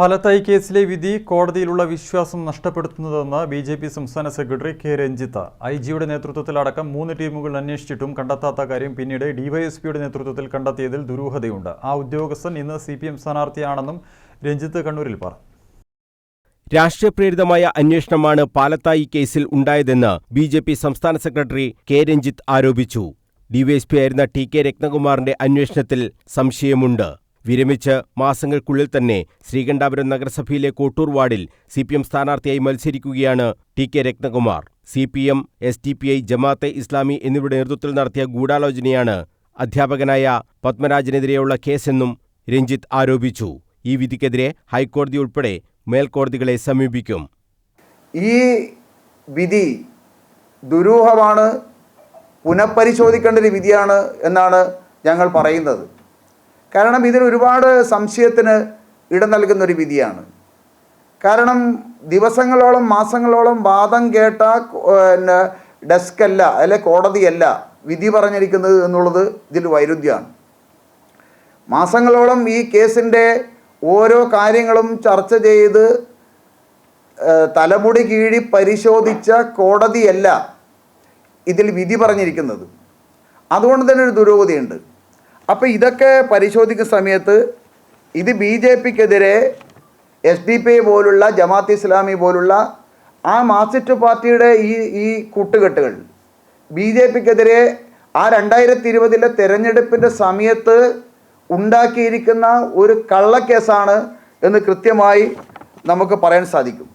പാലത്തായി കേസിലെ വിധി കോടതിയിലുള്ള വിശ്വാസം നഷ്ടപ്പെടുത്തുന്നതെന്ന് ബി ജെ പി സംസ്ഥാന സെക്രട്ടറി കെ രഞ്ജിത്ത്. ഐ ജിയുടെ നേതൃത്വത്തിലടക്കം മൂന്ന് ടീമുകൾ അന്വേഷിച്ചിട്ടും കണ്ടെത്താത്ത കാര്യം പിന്നീട് ഡിവൈഎസ്പിയുടെ നേതൃത്വത്തിൽ കണ്ടെത്തിയതിൽ ദുരൂഹതയുണ്ട്. ആ ഉദ്യോഗസ്ഥൻ ഇന്ന് സി പി എം സ്ഥാനാർത്ഥിയാണെന്നും രഞ്ജിത്ത് കണ്ണൂരിൽ പറഞ്ഞു. രാഷ്ട്രീയപ്രേരിതമായ അന്വേഷണമാണ് പാലത്തായി കേസിൽ ഉണ്ടായതെന്ന് ബി ജെ പി സംസ്ഥാന സെക്രട്ടറി കെ രഞ്ജിത്ത് ആരോപിച്ചു. ഡിവൈഎസ്പി ആയിരുന്ന ടി കെ രത്നകുമാറിന്റെ അന്വേഷണത്തിൽ സംശയമുണ്ട്. വിരമിച്ച് മാസങ്ങൾക്കുള്ളിൽ തന്നെ ശ്രീകണ്ഠാപുരം നഗരസഭയിലെ കോട്ടൂർ വാർഡിൽ സി പി എം സ്ഥാനാർത്ഥിയായി മത്സരിക്കുകയാണ് T K Ratnakumar. C P M S T P I Jamaat-e Islami എന്നിവരുടെ നേതൃത്വത്തിൽ നടത്തിയ ഗൂഢാലോചനയാണ് അധ്യാപകനായ പത്മരാജനെതിരെയുള്ള കേസെന്നും രഞ്ജിത്ത് ആരോപിച്ചു. ഈ വിധിക്കെതിരെ ഹൈക്കോടതി ഉൾപ്പെടെ മേൽക്കോടതികളെ സമീപിക്കും. ഈ വിധി ദുരൂഹമാണ് പുനഃപരിശോധിക്കേണ്ട ഒരു വിധിയാണ് എന്നാണ് ഞങ്ങൾ പറയുന്നത്. കാരണം ഇതിന് ഒരുപാട് സംശയത്തിന് ഇടം നൽകുന്ന ഒരു വിധിയാണ്. കാരണം ദിവസങ്ങളോളം മാസങ്ങളോളം വാദം കേട്ട പിന്നെ ഡെസ്കല്ല അല്ലെ കോടതിയല്ല വിധി പറഞ്ഞിരിക്കുന്നത് എന്നുള്ളത് ഇതിൽ വൈരുദ്ധ്യമാണ്. മാസങ്ങളോളം ഈ കേസിന്റെ ഓരോ കാര്യങ്ങളും ചർച്ച ചെയ്ത് തലമുടി കീഴി പരിശോധിച്ച കോടതിയല്ല ഇതിൽ വിധി പറഞ്ഞിരിക്കുന്നത്. അതുകൊണ്ട് തന്നെ ഒരു ദുരൂഹതയുണ്ട്. അപ്പോൾ ഇതൊക്കെ പരിശോധിക്കുന്ന സമയത്ത് ഇത് ബി ജെ പിക്കെതിരെ എസ് ഡി പി പോലുള്ള ജമാഅത്ത് ഇസ്ലാമി പോലുള്ള ആ മാർക്സിസ്റ്റ് പാർട്ടിയുടെ ഈ ഈ കൂട്ടുകെട്ടുകൾ ബി ജെ പിക്കെതിരെ ആ രണ്ടായിരത്തി ഇരുപതിലെ തെരഞ്ഞെടുപ്പിന്റെ സമയത്ത് ഉണ്ടാക്കിയിരിക്കുന്ന ഒരു കള്ളക്കേസാണ് എന്ന് കൃത്യമായി നമുക്ക് പറയാൻ സാധിക്കും.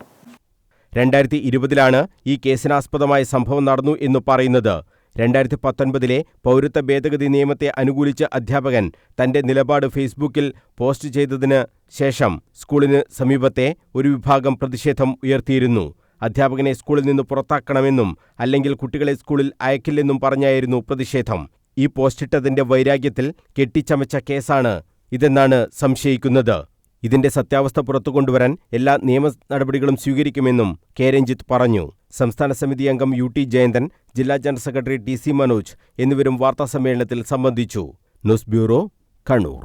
രണ്ടായിരത്തി ഇരുപതിലാണ് ഈ കേസിനാസ്പദമായ സംഭവം നടന്നു എന്ന് പറയുന്നത്. രണ്ടായിരത്തി പത്തൊൻപതിലെ പൗരത്വ ഭേദഗതി നിയമത്തെ അനുകൂലിച്ച അധ്യാപകൻ തന്റെ നിലപാട് ഫേസ്ബുക്കിൽ പോസ്റ്റ് ചെയ്തതിന് ശേഷം സ്കൂളിന് സമീപത്തെ ഒരു വിഭാഗം പ്രതിഷേധം ഉയർത്തിയിരുന്നു. അധ്യാപകനെ സ്കൂളിൽ നിന്ന് പുറത്താക്കണമെന്നും അല്ലെങ്കിൽ കുട്ടികളെ സ്കൂളിൽ അയക്കില്ലെന്നും പറഞ്ഞായിരുന്നു പ്രതിഷേധം. ഈ പോസ്റ്റിട്ടതിന്റെ വൈരാഗ്യത്തിൽ കെട്ടിച്ചമച്ച കേസാണ് ഇതെന്നാണ് സംശയിക്കുന്നത്. ഇതിന്റെ സത്യാവസ്ഥ പുറത്തു പുറത്തുകൊണ്ടുവരാൻ എല്ലാ നിയമ നടപടികളും സ്വീകരിക്കുമെന്നും കെ രഞ്ജിത്ത് പറഞ്ഞു. സംസ്ഥാന സമിതി അംഗം യു ടി ജയന്തൻ ജില്ലാ general secretary T C Manoj എന്നിവരും വാർത്താസമ്മേളനത്തിൽ സംബന്ധിച്ചു. News bureau Kannur.